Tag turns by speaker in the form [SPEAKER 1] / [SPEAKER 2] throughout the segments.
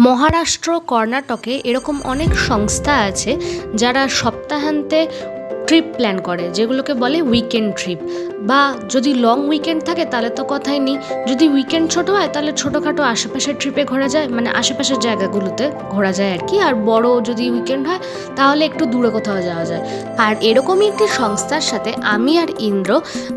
[SPEAKER 1] মহারাষ্ট্র কর্ণাটকে এরকম অনেক সংস্থা আছে যারা সপ্তাহান্তে ট্রিপ প্ল্যান করে, যেগুলোকে বলে উইকেন্ড ট্রিপ বা যদি লং উইকেন্ড থাকে, তাহলে তো কথাই নেই। যদি উইকেন্ড ছোট হয়, তাহলে ছোটোখাটো আশেপাশের ট্রিপে ঘোরা যায় মানে আশেপাশের জায়গাগুলোতে ঘোরা যায় আর কি। আর বড় যদি উইকেন্ড হয়, তাহলে একটু দূরে কোথাও যাওয়া যায়। আর এরকমই একটি সংস্থার সাথে আমি আর ইন্দ্র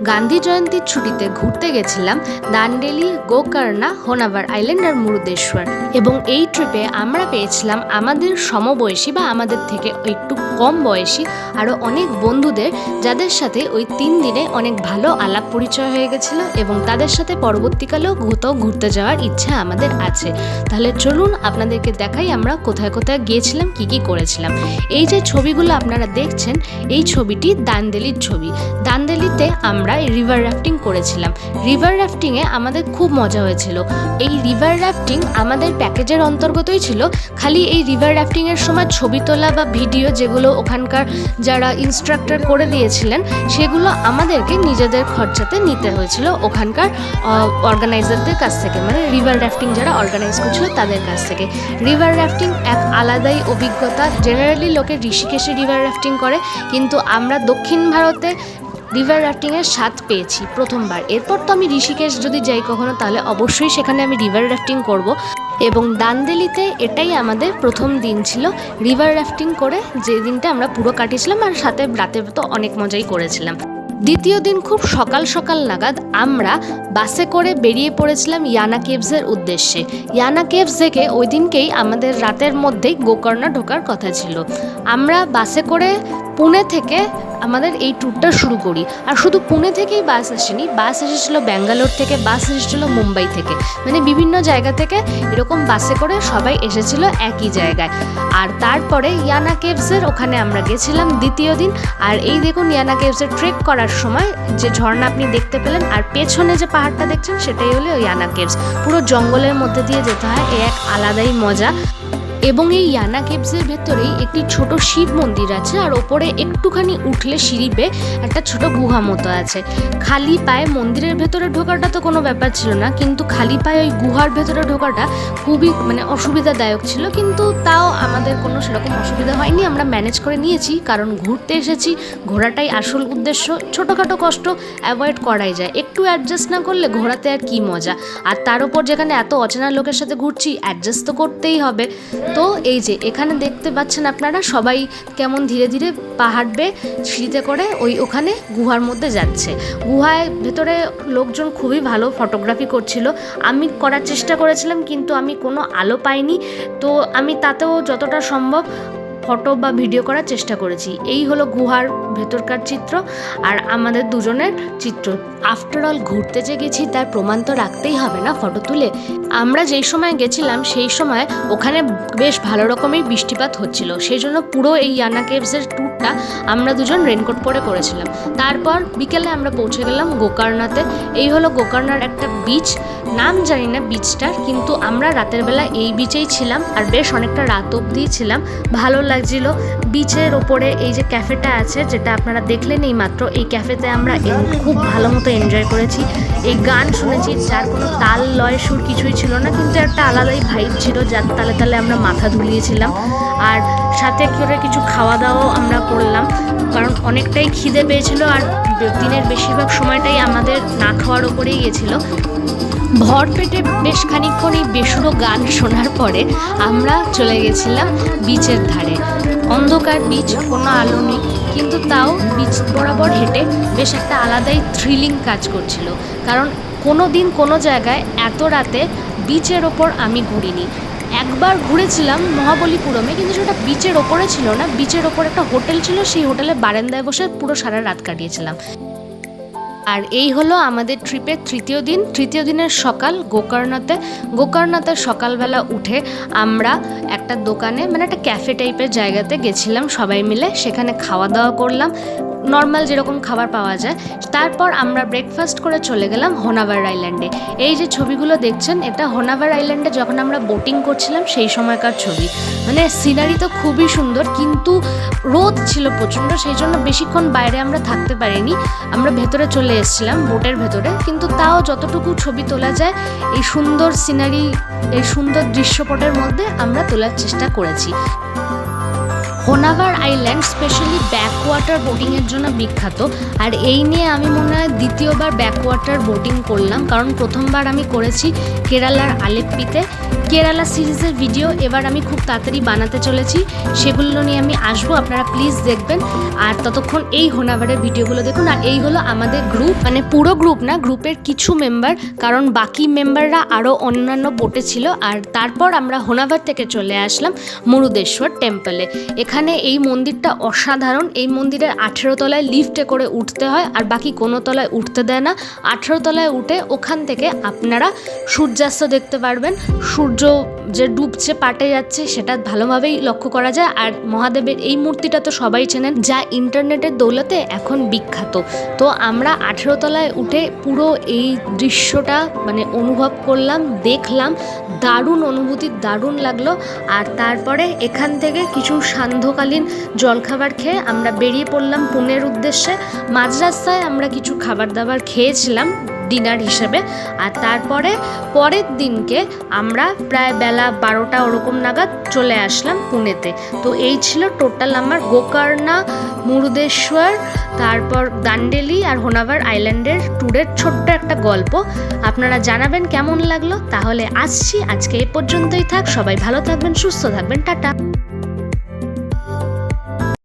[SPEAKER 1] গান্ধী জয়ন্তীর ছুটিতে ঘুরতে গেছিলাম দান্ডেলি, গোকর্ণা, হোনাভার আইল্যান্ড আর মুরুদেশ্বর। এবং এই ট্রিপে আমরা পেয়েছিলাম আমাদের সমবয়সী বা আমাদের থেকে একটু কম বয়সী আরও অনেক বন্ধুদের যাদের সাথে ওই তিন দিনে অনেক ভালো আলাপ পরিচয় হয়ে গেছিল এবং তাদের সাথে পরবর্তীকালেও কোথাও ঘুরতে যাওয়ার ইচ্ছা আমাদের আছে। তাহলে চলুন আপনাদেরকে দেখাই আমরা কোথায় কোথায় গিয়েছিলাম, কি কি করেছিলাম। এই যে ছবিগুলো আপনারা দেখছেন, এই ছবিটি দান্দেলির ছবি। দান্দেলিতে আমরা রিভার রাফটিং করেছিলাম। রিভার রাফটিংয়ে আমাদের খুব মজা হয়েছিল। এই রিভার রাফটিং আমাদের প্যাকেজের অন্তর্গতই ছিল। খালি এই রিভার রাফটিংয়ের সময় ছবি তোলা বা ভিডিও যেগুলো ওখানকার যারা ইনস্ট্রাক্টর করে দিয়েছিলেন, সেগুলো আমাদেরকে নিজেদের খরচাতে নিতে হয়েছিল ওখানকার অর্গানাইজারদের কাছ থেকে। মানে রিভার রাফটিং যারা অর্গানাইজ করছিল তাদের কাছ থেকে। রিভার রাফটিং এক আলাদাই অভিজ্ঞতা। জেনারেলি লোকে ঋষিকেশে রিভার রাফটিং করে, কিন্তু আমরা দক্ষিণ ভারতে রিভার রাফটিংয়ের স্বাদ পেয়েছি প্রথমবার। এরপর তো আমি ঋষিকেশ যদি যাই কখনো, তাহলে অবশ্যই সেখানে আমি রিভার রাফটিং করব। এবং দান্দেলিতে এটাই আমাদের প্রথম দিন ছিল। রিভার রাফটিং করে যে দিনটা আমরা পুরো কাটিয়েছিলাম আর সাথে রাতে তো অনেক মজাই করেছিলাম। দ্বিতীয় দিন খুব সকাল সকাল নাগাদ আমরা বাসে করে বেরিয়ে পড়েছিলাম ইয়ানা কেভসের উদ্দেশ্যে। ইয়ানা কেভস থেকে ওই দিনকেই আমাদের রাতের মধ্যেই গোকর্ণা ঢোকার কথা ছিল। আমরা বাসে করে পুনে থেকে আমাদের এই ট্যুরটা শুরু করি। আর শুধু পুনে থেকেই বাস আসেনি বাস এসেছিল ব্যাঙ্গালোর থেকে বাস এসেছিল মুম্বাই থেকে। মানে বিভিন্ন জায়গা থেকে এরকম বাসে করে সবাই এসেছিল একই জায়গায়। আর তারপরে ইয়ানা কেভসের ওখানে আমরা গেছিলাম দ্বিতীয় দিন। আর এই দেখুন ইয়ানা কেভসের ট্রেক করার সময় যে ঝর্ণা আপনি দেখতে পেলেন, আর পেছনে যে পাহাড়টা দেখছেন সেটাই হলো ইয়ানা কেভস পুরো জঙ্গলের মধ্যে দিয়ে যেতে হয়, এ এক আলাদাই মজা। এবং এই ইয়ানা কেভসের ভেতরেই একটি ছোট শিব মন্দির আছে, আর ওপরে একটুখানি উঠলে সিঁড়ি বেয়ে একটা ছোট গুহা মতো আছে। খালি পায়ে মন্দিরের ভেতরে ঢোকাটা তো কোনো ব্যাপার ছিল না, কিন্তু খালি পায়ে ওই গুহার ভেতরে ঢোকাটা খুবই মানে অসুবিধাদায়ক ছিল, কিন্তু তাও আমাদের কোনো সেরকম অসুবিধা হয়নি। আমরা ম্যানেজ করে নিয়েছি, কারণ ঘুরতে এসেছি, ঘোরাটাই আসল উদ্দেশ্য। ছোটোখাটো কষ্ট অ্যাভয়েড করাই যায়। একটু অ্যাডজাস্ট না করলে ঘোরাতে আর কি মজা? আর তার উপর যেখানে এত অচেনা লোকের সাথে ঘুরছি অ্যাডজাস্ট তো করতেই হবে। তো এই যে, এখানে দেখতে পাচ্ছেন আপনারা সবাই কেমন ধীরে ধীরে পাহাড় বেয়ে সিঁড়িতে করে ওই ওখানে গুহার মধ্যে যাচ্ছে। গুহায় ভেতরে লোকজন খুবই ভালো ফটোগ্রাফি করছিল। আমি করার চেষ্টা করেছিলাম কিন্তু আমি কোনো আলো পাইনি। তো আমি তাতেও যতটা সম্ভব ফটো বা ভিডিও করার চেষ্টা করেছি। এই হলো গুহার ভেতরকার চিত্র আর আমাদের দুজনের চিত্র। আফটার অল ঘুরতে যে গেছি তার প্রমাণ তো রাখতেই হবে না ফটো তুলে। আমরা যেই সময় গেছিলাম সেই সময় ওখানে বেশ ভালো রকমের বৃষ্টিপাত হচ্ছিল। সেই জন্য পুরো এই ইয়ানা কেভসের ট্যুরটা আমরা দুজন রেনকোট পরে করেছিলাম। তারপর বিকেলে আমরা পৌঁছে গেলাম গোকর্ণাতে এই হলো গোকর্ণার একটা বিচ নাম জানি না বিচটার কিন্তু আমরা রাতের বেলা এই বিচেই ছিলাম আর বেশ অনেকটা রাত অবধিই ছিলাম। ভালো লাগছিল। বিচের ওপরে এই যে ক্যাফেটা আছে, যেটা আপনারা দেখলেন এই মাত্র, এই ক্যাফেতে আমরা খুব ভালো মতো এনজয় করেছি। এই গান শুনেছি, যার কোনো তাল লয় সুর কিছুই ছিল না, কিন্তু একটা আলাদাই ভাইব ছিল, যার তালে তালে আমরা মাথা ধুলিয়েছিলাম। আর সাথে করে কিছু খাওয়া দাওয়াও আমরা করলাম, কারণ অনেকটাই খিদে পেয়েছিল, আর দিনের বেশিরভাগ সময়টাই আমাদের না খাওয়ার ওপরেই গেছিল। ভর পেটে বেশ খানিকক্ষণ এই বেসুরো গান শোনার পরে আমরা চলে গেছিলাম বিচের ধারে। অন্ধকার বিচ কোনো আলো নেই, কিন্তু তাও বিচ বরাবর হেঁটে বেশ একটা আলাদাই থ্রিলিং কাজ করছিল। কারণ কোনো দিন কোনো জায়গায় এত রাতে বিচের ওপর আমি ঘুরিনি। একবার ঘুরেছিলাম মহাবলীপুরমে, কিন্তু সেটা বিচের ওপরে ছিল না। বিচের ওপর একটা হোটেল ছিল, সেই হোটেলে বারান্দায় বসে পুরো সারা রাত কাটিয়েছিলাম। আর এই হলো আমাদের ট্রিপের তৃতীয় দিন। তৃতীয় দিনের সকাল গোকর্ণাতে। গোকর্ণাতে সকালবেলা উঠে আমরা একটা দোকানে মানে একটা ক্যাফে টাইপের জায়গাতে গেছিলাম সবাই মিলে। সেখানে খাওয়া দাওয়া করলাম। নর্মাল যেরকম খাবার পাওয়া যায়। তারপর আমরা ব্রেকফাস্ট করে চলে গেলাম হোনাভার আইল্যান্ডে এই যে ছবিগুলো দেখছেন, এটা হোনাভার আইল্যান্ডে যখন আমরা বোটিং করছিলাম, সেই সময়কার ছবি। মানে সিনারি তো খুবই সুন্দর, কিন্তু রোদ ছিল প্রচণ্ড, সেই জন্য বেশিক্ষণ বাইরে আমরা থাকতে পারিনি। আমরা ভেতরে চলে এসেছিলাম বোটের ভেতরে। কিন্তু তাও যতটুকু ছবি তোলা যায়, এই সুন্দর সিনারি এই সুন্দর দৃশ্যপটের মধ্যে আমরা তোলার চেষ্টা করেছি। হোনাভার আইল্যান্ড, স্পেশালি ব্যাকওয়াটার বোটিংয়ের জন্য বিখ্যাত। আর এই নিয়ে আমি মনে হয় দ্বিতীয়বার ব্যাকওয়াটার বোটিং করলাম, কারণ প্রথমবার আমি করেছি কেরালার আলেপ্পিতে। কেরালা সিরিজের ভিডিও এবার আমি খুব তাড়াতাড়ি বানাতে চলেছি। সেগুলো নিয়ে আমি আসব, আপনারা প্লিজ দেখবেন। আর ততক্ষণ এই হোনাভারের ভিডিওগুলো দেখুন। আর এই হলো আমাদের গ্রুপ মানে পুরো গ্রুপ না গ্রুপের কিছু মেম্বার কারণ বাকি মেম্বাররা আরও অন্যান্য বোটে ছিল। আর তারপর আমরা হোনাভার থেকে চলে আসলাম মুরুদেশ্বর টেম্পলে এখানে এই মন্দিরটা অসাধারণ। এই মন্দিরের আঠেরো তলায় লিফটে করে উঠতে হয়, আর বাকি কোনো তলায় উঠতে দেয় না। আঠেরো তলায় উঠে ওখান থেকে আপনারা সূর্যাস্ত দেখতে পারবেন। সূর্য যে ডুবছে, পাটে যাচ্ছে, সেটা ভালোভাবেই লক্ষ্য করা যায়। আর মহাদেবের এই মূর্তিটা তো সবাই চেনেন, যা ইন্টারনেটের দৌলতে এখন বিখ্যাত। তো আমরা আঠেরো তলায় উঠে পুরো এই দৃশ্যটা মানে অনুভব করলাম, দেখলাম। দারুণ অনুভূতি, দারুণ লাগল। আর তারপরে এখান থেকে কিছু সান্ধ্যকালীন জলখাবার খেয়ে আমরা বেরিয়ে পড়লাম পুনের উদ্দেশ্যে। মাঝ রাস্তায় আমরা কিছু খাবার দাবার খেয়েছিলাম। ডিনার হিসেবে। আর তারপরে পরের দিনকে আমরা প্রায় বেলা বারোটা ওরকম নাগাদ চলে আসলাম পুনেতে। তো এই ছিল টোটাল আমার গোকর্ণা, মুরুদেশ্বর, তারপর দান্ডেলি আর হোনাভার আইল্যান্ডের ট্যুরের ছোট্ট একটা গল্প। আপনারা জানাবেন কেমন লাগল? তাহলে আসছি। আজকে এ পর্যন্তই থাক। সবাই ভালো থাকবেন, সুস্থ থাকবেন। টাটা।